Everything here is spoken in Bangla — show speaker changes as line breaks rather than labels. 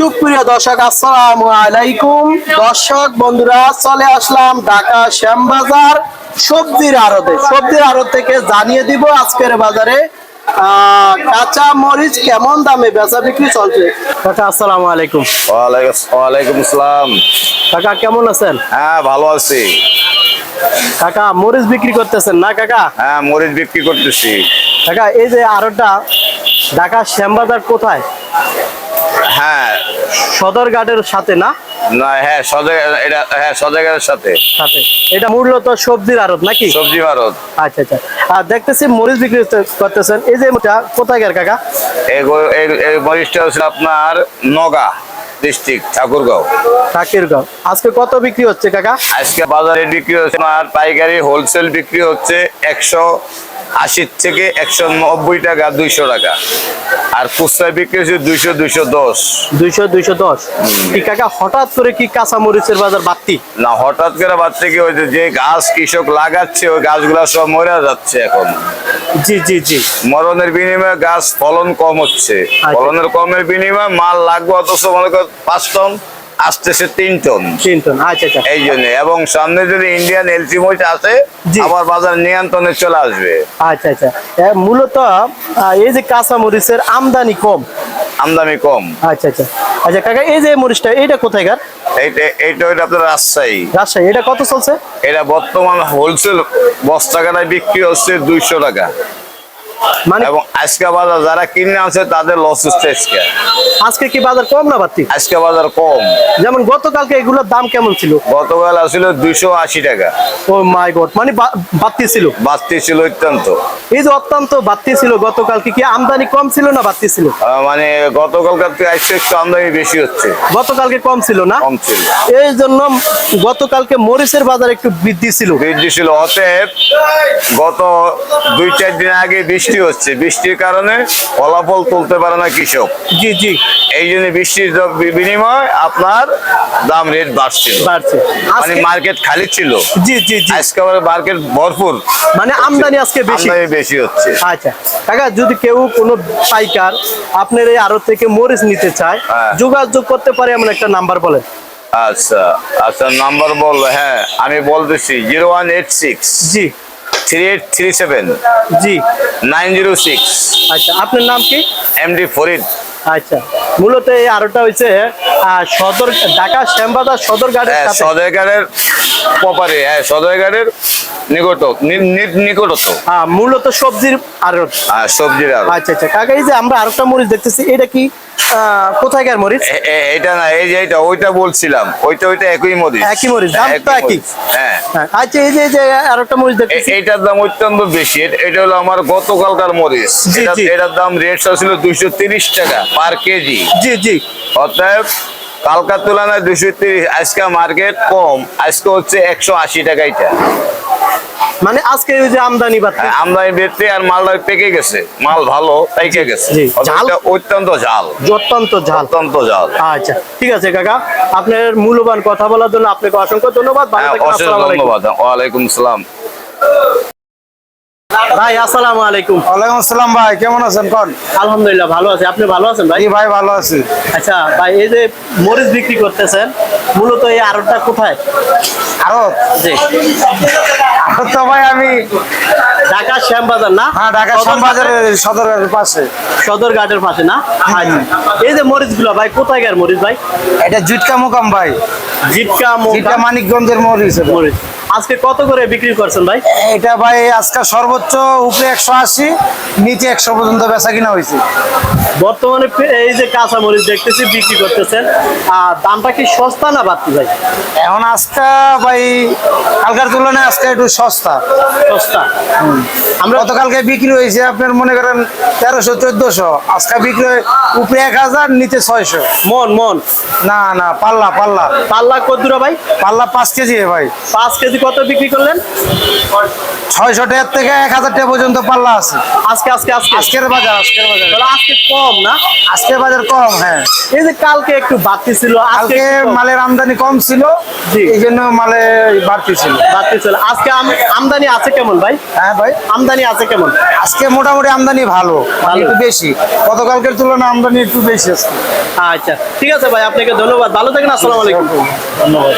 সুপ্রিয় দর্শক আসসালামু আলাইকুম। দর্শক বন্ধুরা চলে আসলাম ঢাকা শ্যামবাজার সবজির আড়তে। সবজির আড়ত থেকে জানিয়ে দিব আজকের বাজারে কাঁচা মরিচ কেমন দামে বেচা বিক্রি চলছে? কাকা আসসালামু আলাইকুম।
ওয়ালাইকুম ওয়ালাইকুম আসসালাম
কাকা কেমন আছেন?
হ্যাঁ ভালো আছি।
কাকা মরিচ বিক্রি করতেছেন না কাকা?
হ্যাঁ মরিচ বিক্রি করতেছি।
কাকা এই যে আড়তটা ঢাকা শ্যামবাজার কোথায়?
হ্যাঁ
সদরঘাটের সাথে না?
না হ্যাঁ সদর এটা হ্যাঁ সদেগারের সাথে।
সাথে। এটা মূলত সবজির আড়ত নাকি?
সবজি আড়ত।
আচ্ছা আচ্ছা। আর দেখতেছি মরিচ বিক্রি করতে- করতেছেন। এই যে মোটা কোথায় কার কাকা?
এই এই- এই মরিচটা হচ্ছে আপনার নগা। ডিস্ট্রিক্ট ঠাকুরগাঁও।
ঠাকিরগাঁও। আজকে কত বিক্রি হচ্ছে কাকা?
আজকে বাজারে বিক্রি হচ্ছে আপনার পাইকারি হোলসেল বিক্রি হচ্ছে একশো আশি থেকে একশো নব্বই টাকা দুইশো টাকা। আর খুচরা বিক্রি হচ্ছে দুইশো দুইশো দশ।
দুইশো দুইশো দশ। কি কাকা হঠাৎ করে কি কাঁচা মরিচের বাজার বাড়তি?
না হঠাৎ করে বাচ্চা কি হয়েছে যে গাছ কৃষক লাগাচ্ছে ওই গাছগুলা সব মরে যাচ্ছে এখন।
জি জি জি।
মরণের বিনিময়ে গাছ ফলন কম হচ্ছে। ফলনের কমের বিনিময়ে মাল লাগবে অথচ মনে কর পাঁচ টন আসতেছে তিন টন।
তিন টন আচ্ছা আচ্ছা।
এই জন্য এবং সামনে যদি ইন্ডিয়ান এলসি মরিচ আসে
জি।
আবার বাজার নিয়ন্ত্রণে চলে আসবে।
আচ্ছা আচ্ছা। মূলত এই যে কাঁচা মরিচের আমদানি কম।
আমদানি কম।
আচ্ছা আচ্ছা। আচ্ছা কাকা এই যে মরিচটা এটা কোথায় গার
এইটা এইটা হইল আপনার রাজশাহী।
রাজশাহী এটা কত চলছে?
এটা বর্তমান হোলসেল বস্তা কাটায় বিক্রি হচ্ছে দুইশো টাকা। এবং আজকে বাজার যারা কিনে আছে তাদের লস হচ্ছে আজকে।
আজকে কি বাজার কম না বাড়তি?
আজকে বাজার কম।
যেমন গতকালকে এগুলোর দাম কেমন ছিল?
গতকাল আসলে দুইশো আশি টাকা।
ও মাই গড মানে বাড়তি ছিল?
বাড়তি ছিল অত্যন্ত।
এই যে অত্যন্ত বাড়তি ছিল গতকালকে কি আমদানি কম ছিল না বাড়তি ছিল?
মানে গতকালকার থেকে আজকে একটু আমদানি বেশি হচ্ছে।
গতকালকে কম ছিল না?
কম ছিল।
এই জন্য গতকালকে মরিচের বাজার একটু বৃদ্ধি ছিল।
বৃদ্ধি ছিল। অতএব গত দুই চার দিন আগে বৃষ্টি হচ্ছে। বৃষ্টির কারণে ফলাফল তুলতে পারে না কৃষক।
জি জি।
এই জন্য বৃষ্টির বিনিময় আপনার দাম রেট বাড়ছিল।
বাড়ছে।
মানে মার্কেট খালি ছিল।
জি জি জি।
আজকে আবার মার্কেট ভরপুর।
মানে আমদানি আজকে বেশি।
বেশি হচ্ছে।
আচ্ছা। কাকা যদি কেউ কোনো পাইকার আপনার এই আড়ত থেকে মরিচ নিতে চায়
হ্যাঁ।
যোগাযোগ করতে পারে এমন একটা নাম্বার বলেন।
আচ্ছা। আচ্ছা নাম্বার বল হ্যাঁ আমি বলতেছি জিরো ওয়ান এইট সিক্স
জি।
Three eight three seven.
জি।
Nine zero six.
আচ্ছা আপনার নাম কি?
এমডি ফরিদ।
আচ্ছা মূলত এই আরোটা হচ্ছে সদর ঢাকা শ্যামবাজার সদর গাড়ির
সদর
সাথে
সদয়গারের প্রপারে হ্যাঁ নিকট নি- নিকটত
আহ, মূলত সবজির আড়ত
আর সবজির আর।
আচ্ছা আচ্ছা কাকা এই যে আমরা আরেকটা মরিচ দেখতেছি এটা কি আহ, কোথায়কার মরিচ?
এ- এ- এটা না এই যে এটা ওইটা বলছিলাম ওইটা ওইটা একই মরিচ।
একই মরিচ, একই।
হ্যাঁ।
হ্যাঁ, আচ্ছা এই যে এই যে আরেকটা মরিচ
এ-
দেখতেছি।
এইটার দাম অত্যন্ত বেশি এটা হলো আমার গতকালকার মরিচ। এটার দাম রেট ছিল দুইশো তিরিশ টাকা পার কেজি।
জি জি।
অতএব কালকার তুলনায় দুশো তিরিশ আজকে মার্কেট কম। আজকে হচ্ছে একশো আশি টাকা এটা।
মানে আজকে ওই যে আমদানি বাড়তি।
হ্যাঁ, আমদানি বেরতে আর মালটা পেকে গেছে। মাল ভালো পাইকে গেছে। অত্যন্ত ঝাল?
অত্যন্ত ঝাল।
অত্যন্ত ঝাল।
আচ্ছা ঠিক আছে কাকা। আপনার মূল্যবান কথা বলার জন্য আপনাকে অসংখ্য ধন্যবাদ।
হ্যাঁ,
আসসালামু।
ধন্যবাদ। ওয়ালাইকুম সালাম
ভাই আসসালামু আলাইকুম।
ওয়ালাইকুম আসসালাম ভাই কেমন আছেন? কোন?
আলহামদুলিল্লাহ ভালো আছে। আপনি ভালো আছেন ভাই?
ভাই ভালো আছি।
আচ্ছা ভাই এই যে মরিচ বিক্রি করতেছেন মূলত এই আড়তটা কোথায়?
আরও
জি।
আরও তো ভাই আমি
ঢাকা শ্যামবাজার না?
হ্যাঁ ঢাকা শ্যামবাজারের সদরের পাশে।
সদর ঘাটের পাশে না? এই যে মরিচগুলো ভাই কোথায় গের মরিচ ভাই?
এটা জুটকা মুকাম ভাই।
জিটকা
জিটকা মানিকগঞ্জের মরিচ।
মরিচ। আজকে কত করে বিক্রি করছেন ভাই?
এটা ভাই আজকে সর্বোচ্চ উপরে একশো আশি নিচে একশো পর্যন্ত বেচা কিনা হয়েছে।
বর্তমানে এই যে কাঁচা মরিচ দেখতেছি বিক্রি করতেছেন। আর দামটা কি সস্তা না বাড়তি ভাই?
এখন আজকে ভাই কালকার তুলনায় আজকে একটু সস্তা।
সস্তা। আমরা
গতকালকে বিক্রি হয়েছে আপনার মনে করেন তেরোশো চোদ্দশো। আজকে বিক্রি হয় উপরে এক হাজার নিচে ছয়শো।
মন মন।
না না পাল্লা পাল্লা।
পাল্লা কত কদ্দুরা ভাই?
পাল্লা পাঁচ কেজি ভাই।
পাঁচ কেজি কত বিক্রি করলেন?
ছয়শো টাকার থেকে এক হাজার টাকা পর্যন্ত পাল্লা আছে।
আজকে আজকে আজকে?
আজকের বাজার আজকের বাজার।
আজকে কম না?
আজকের বাজার কম হ্যাঁ।
এই যে কালকে একটু বাড়তি ছিল আজকে।
মালের আমদানি কম ছিল
জি।
এই জন্য মালে বাড়তি ছিল।
বাড়তি ছিল। আজকে আমদানি আছে কেমন ভাই?
হ্যাঁ ভাই।
আমদানি আছে কেমন?
আজকে মোটামুটি আমদানি ভালো মানে
ভালো।
একটু বেশি। গতকালকের তুলনায় আমদানি একটু বেশি আছে
আচ্ছা ঠিক আছে ভাই আপনাকে ধন্যবাদ। ভালো থাকেন আসসালামু আলাইকুম।
ধন্যবাদ।